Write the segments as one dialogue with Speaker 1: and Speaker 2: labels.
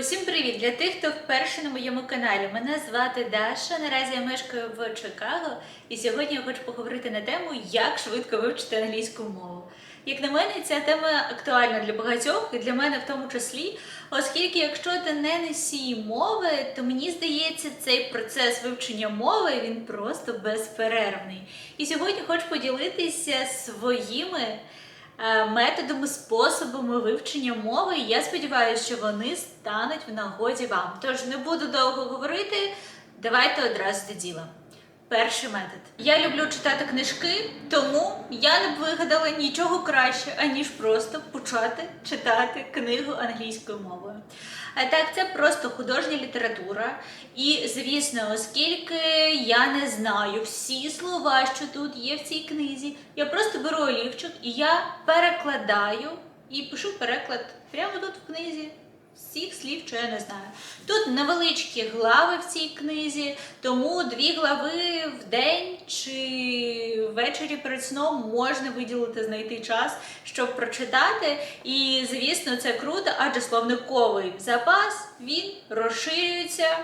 Speaker 1: Усім привіт! Для тих, хто вперше на моєму каналі. Мене звати Даша. Наразі я мешкаю в Чикаго, і сьогодні я хочу поговорити на тему, як швидко вивчити англійську мову. Як на мене, ця тема актуальна для багатьох і для мене в тому числі, оскільки якщо ти не носій мови, то мені здається, цей процес вивчення мови він просто безперервний. І сьогодні хочу поділитися своїми методами, способами вивчення мови. Я сподіваюся, що вони стануть в нагоді вам. Тож не буду довго говорити. Давайте одразу до діла. Перший метод. Я люблю читати книжки, тому я не вигадала нічого краще, аніж просто почати читати книгу англійською мовою. А так, це просто художня література. І, звісно, оскільки я не знаю всі слова, що тут є в цій книзі, я просто беру олівчик і я перекладаю і пишу переклад прямо тут в книзі всіх слів, що я не знаю. Тут невеличкі глави в цій книзі, тому дві глави в день чи ввечері перед сном можна виділити, знайти час, щоб прочитати. І, звісно, це круто, адже словниковий запас він розширюється.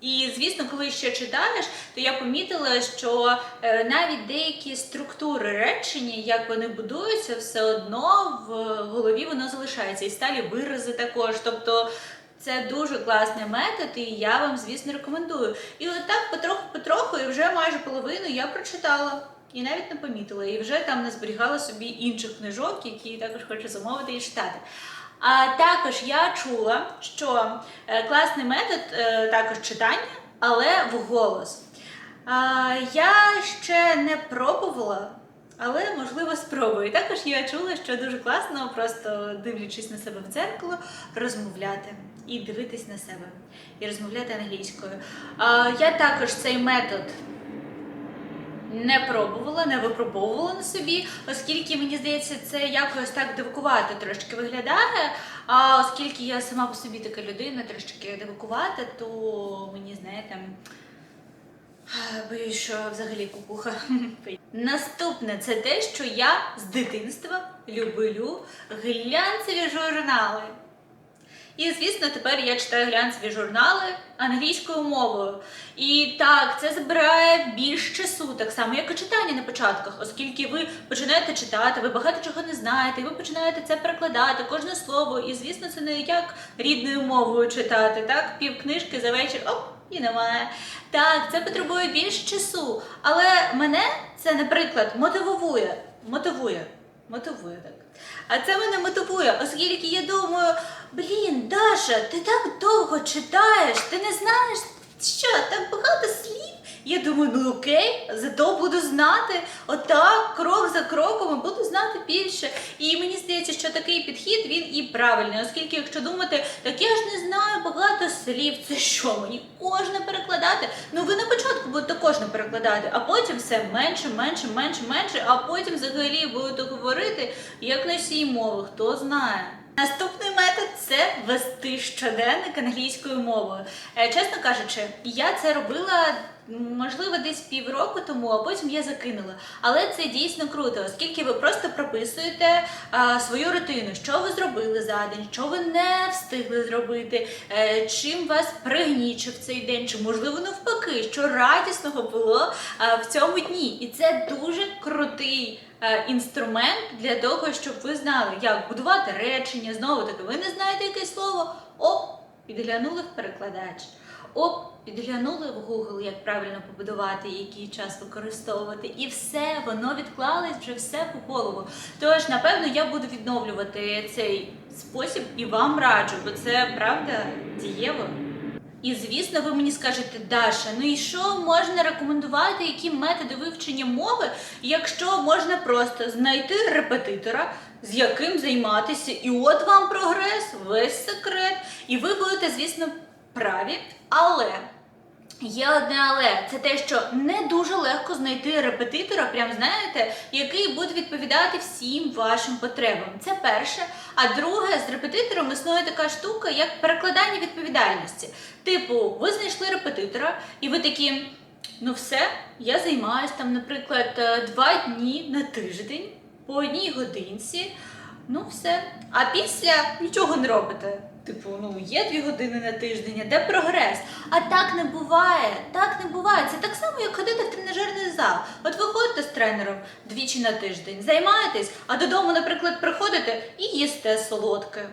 Speaker 1: І звісно, коли ще читаєш, то я помітила, що е, навіть деякі структури речення, як вони будуються, все одно в голові воно залишається. І сталі вирази також. Тобто це дуже класний метод, і я вам, звісно, рекомендую. І отак потроху-потроху, і вже майже половину я прочитала. І навіть не помітила, і вже там не зберігала собі інших книжок, які також хочу замовити і читати. А також я чула, що е, класний метод е, також читання, але вголос. Я ще не пробувала, але можливо спробую. Також я чула, що дуже класно, просто дивлячись на себе в дзеркало, розмовляти і дивитись на себе, і розмовляти англійською. Я також цей метод не пробувала, не випробовувала на собі, оскільки мені здається, це якось так дивакувати трошки виглядає. А оскільки я сама по собі така людина, трошки дивакувата, то мені знаєте. Боюсь, що взагалі кукуха. Наступне це те, що я з дитинства люблю глянцеві журнали. І, звісно, тепер я читаю глянцеві журнали англійською мовою. І так, це забирає більш часу, так само, як і читання на початках, оскільки ви починаєте читати, ви багато чого не знаєте, і ви починаєте це перекладати, кожне слово. І, звісно, це не як рідною мовою читати, так? Пів за вечір, оп, і немає. Так, це потребує більше часу. Але мене це, наприклад, мотивує. Мотивує. Мотивує так. А це мене мотивує, оскільки я думаю, блін, Даша, ти так довго читаєш, ти не знаєш, що так багато слів. Я думаю, ну окей, зато буду знати отак, крок за кроком, буду знати більше. І мені здається, що такий підхід він і правильний, оскільки, якщо думати, так я ж не знаю багато слів, це що, мені кожне перекладати? Ну ви на початку будете кожне перекладати, а потім все менше, менше, менше, менше, а потім взагалі будете говорити як носій мови, хто знає. Наступний метод це вести щоденник англійською мовою. Е, Чесно кажучи, я це робила можливо десь півроку тому, а потім я закинула. Але це дійсно круто, оскільки ви просто прописуєте а, свою рутину, що ви зробили за день, що ви не встигли зробити, е, чим вас пригнічив цей день, чи можливо навпаки, що радісного було а, в цьому дні. І це дуже крутий е, інструмент для того, щоб ви знали, як будувати речення. Знову таки, ви не знаєте якесь слово. Оп, підглянули в перекладач. Оп, підглянули в Google, як правильно побудувати, який час використовувати, і все, воно відклалось вже все по голову. Тож, напевно, я буду відновлювати цей спосіб і вам раджу, бо це правда дієво. І звісно, ви мені скажете, Даша, ну і що можна рекомендувати, які методи вивчення мови, якщо можна просто знайти репетитора, з яким займатися, і от вам прогрес, весь секрет, і ви будете, звісно, праві, але. Є одне але це те, що не дуже легко знайти репетитора, прям знаєте, який буде відповідати всім вашим потребам. Це перше. А друге, з репетитором існує така штука, як перекладання відповідальності. Типу, ви знайшли репетитора, і ви такі, ну все, я займаюся там, наприклад, е, два дні на тиждень по одній годинці. Ну все. А після нічого не робите. Типу, ну є дві години на тиждень, а де прогрес? А так не буває. Так не буває. Це так само, як ходити в тренажерний зал. От ви ходите з тренером двічі на тиждень, займаєтесь, а додому, наприклад, приходите і їсте солодке.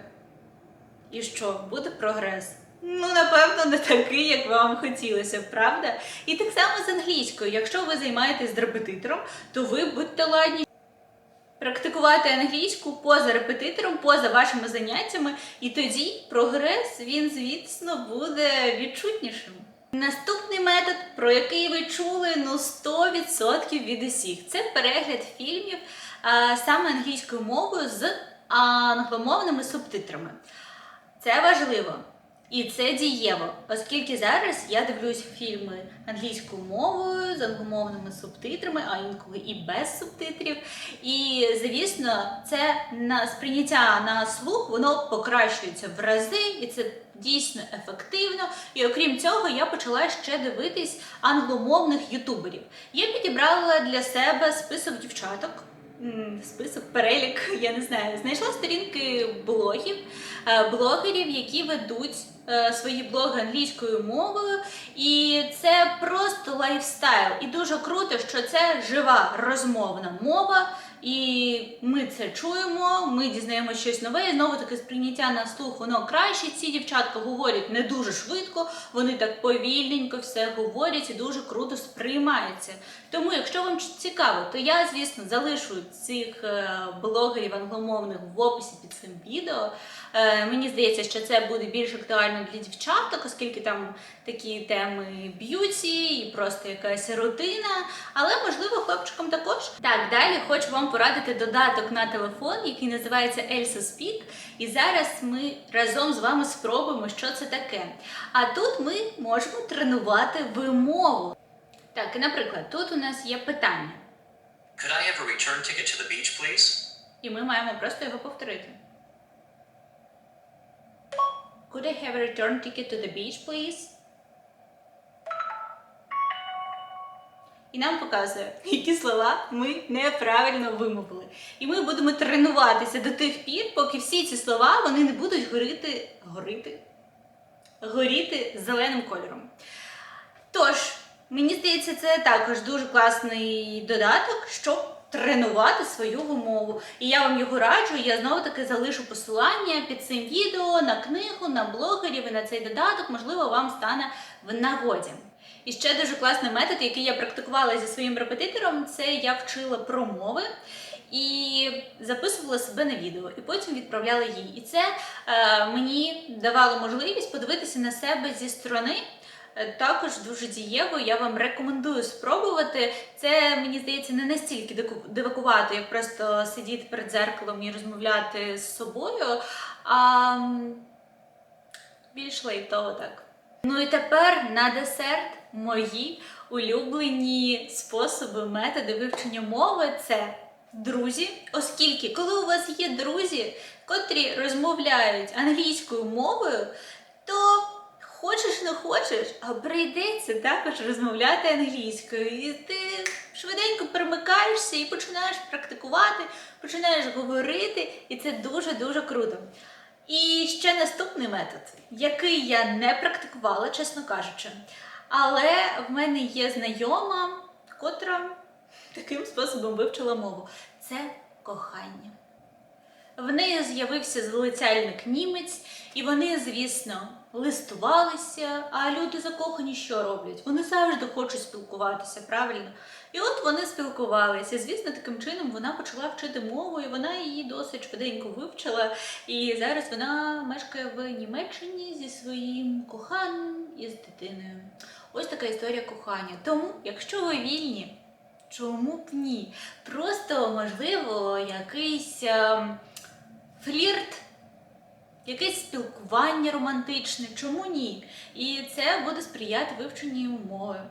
Speaker 1: І що, буде прогрес? Ну, напевно, не такий, як вам хотілося, правда? І так само з англійською. Якщо ви займаєтесь з репетитором, то ви будьте ладні практикувати англійську поза репетитором, поза вашими заняттями, і тоді прогрес він, звісно, буде відчутнішим. Наступний метод, про який ви чули ну 100% від усіх, це перегляд фільмів а, саме англійською мовою з англомовними субтитрами. Це важливо. І це дієво, оскільки зараз я дивлюсь фільми англійською мовою з англомовними субтитрами, а інколи і без субтитрів. І звісно, це на сприйняття на слух воно покращується в рази, і це дійсно ефективно. І окрім цього, я почала ще дивитись англомовних ютуберів. Я підібрала для себе список дівчаток. Список, перелік, я не знаю, знайшла сторінки блогів, е, блогерів, які ведуть е, свої блоги англійською мовою, і це просто лайфстайл. І дуже круто, що це жива розмовна мова. І ми це чуємо, ми дізнаємося щось нове, і знову таки сприйняття на слух воно краще. Ці дівчатка говорять не дуже швидко, вони так повільненько все говорять і дуже круто сприймаються. Тому, якщо вам цікаво, то я, звісно, залишу цих е, блогерів англомовних в описі під цим відео. Е, Мені здається, що це буде більш актуально для дівчаток, оскільки там такі теми б'юті і просто якась рутина. Але можливо хлопчикам також. Так, далі хочу вам порадити додаток на телефон, який називається Elsa Speak. І зараз ми разом з вами спробуємо, що це таке. А тут ми можемо тренувати вимову. Так, і наприклад, тут у нас є питання,
Speaker 2: Could I have a return ticket to the beach, please?
Speaker 1: і ми маємо просто його повторити. Could I have a return ticket to the beach, please? І нам показує, які слова ми неправильно вимовили. І ми будемо тренуватися до тих пір, поки всі ці слова вони не будуть горіти, горіти, горіти зеленим кольором. Тож, мені здається, це також дуже класний додаток, щоб тренувати свою вимову. І я вам його раджу. Я знову таки залишу посилання під цим відео на книгу, на блогерів і на цей додаток, можливо, вам стане в нагоді. І ще дуже класний метод, який я практикувала зі своїм репетитором, це я вчила промови і записувала себе на відео, і потім відправляла їй. І це е, мені давало можливість подивитися на себе зі сторони. Е, Також дуже дієво, я вам рекомендую спробувати. Це мені здається не настільки дивакувато, як просто сидіти перед дзеркалом і розмовляти з собою, а більш лайтово так. Ну і тепер на десерт мої улюблені способи, методи вивчення мови це друзі, оскільки коли у вас є друзі, котрі розмовляють англійською мовою, то хочеш не хочеш, а прийдеться також розмовляти англійською. І ти швиденько перемикаєшся і починаєш практикувати, починаєш говорити, і це дуже-дуже круто. І ще наступний метод, який я не практикувала, чесно кажучи. Але в мене є знайома, котра таким способом вивчила мову. Це кохання. В неї з'явився залицяльник німець, і вони, звісно, листувалися. А люди закохані що роблять? Вони завжди хочуть спілкуватися, правильно? І от вони спілкувалися. Звісно, таким чином вона почала вчити мову, і вона її досить швиденько вивчила. І зараз вона мешкає в Німеччині зі своїм коханим і з дитиною. Ось така історія кохання. Тому, якщо ви вільні, чому б ні? Просто можливо якийсь ем, флірт. Якесь спілкування романтичне, чому ні? І це буде сприяти вивченню мови.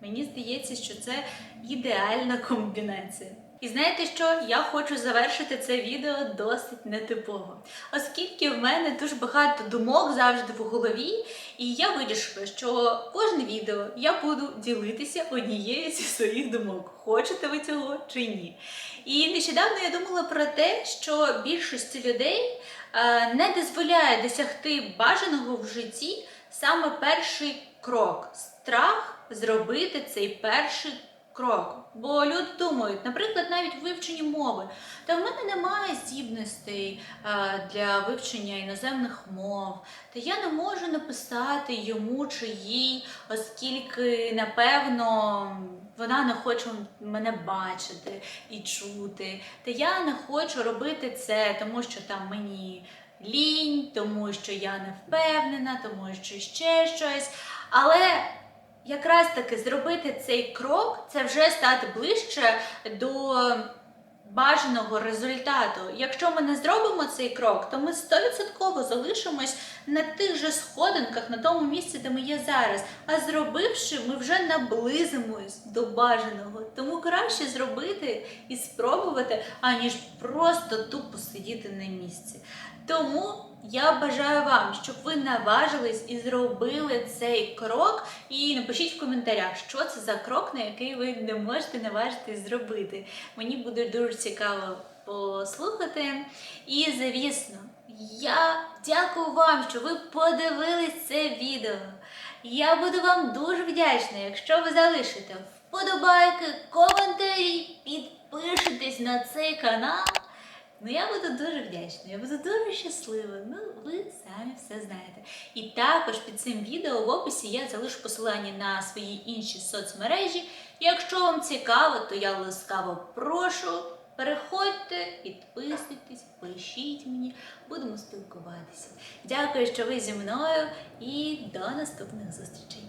Speaker 1: Мені здається, що це ідеальна комбінація. І знаєте що? Я хочу завершити це відео досить нетипово, оскільки в мене дуже багато думок завжди в голові, і я вирішила, що кожне відео я буду ділитися однією зі своїх думок. Хочете ви цього чи ні? І нещодавно я думала про те, що більшості людей е, не дозволяє досягти бажаного в житті саме перший крок страх зробити цей перший. Бо люди думають, наприклад, навіть в вивченні мови, та в мене немає здібностей е, для вивчення іноземних мов, та я не можу написати йому чи їй, оскільки, напевно, вона не хоче мене бачити і чути. Та я не хочу робити це, тому що там мені лінь, тому що я не впевнена, тому що ще щось. Але якраз таки зробити цей крок це вже стати ближче до бажаного результату. Якщо ми не зробимо цей крок, то ми 100% залишимось на тих же сходинках, на тому місці, де ми є зараз. А зробивши, ми вже наблизимось до бажаного. Тому краще зробити і спробувати, аніж просто тупо сидіти на місці. Тому я бажаю вам, щоб ви наважились і зробили цей крок. І напишіть в коментарях, що це за крок, на який ви не можете наважитись зробити. Мені буде дуже цікаво послухати. І звісно, я дякую вам, що ви подивились це відео. Я буду вам дуже вдячна, якщо ви залишите вподобайки, коментарі, підпишетесь на цей канал. Ну, я буду дуже вдячна, я буду дуже щаслива. Ну, ви самі все знаєте. І також під цим відео в описі я залишу посилання на свої інші соцмережі. Якщо вам цікаво, то я ласкаво прошу. Переходьте, підписуйтесь, пишіть мені, будемо спілкуватися. Дякую, що ви зі мною, і до наступних зустрічей.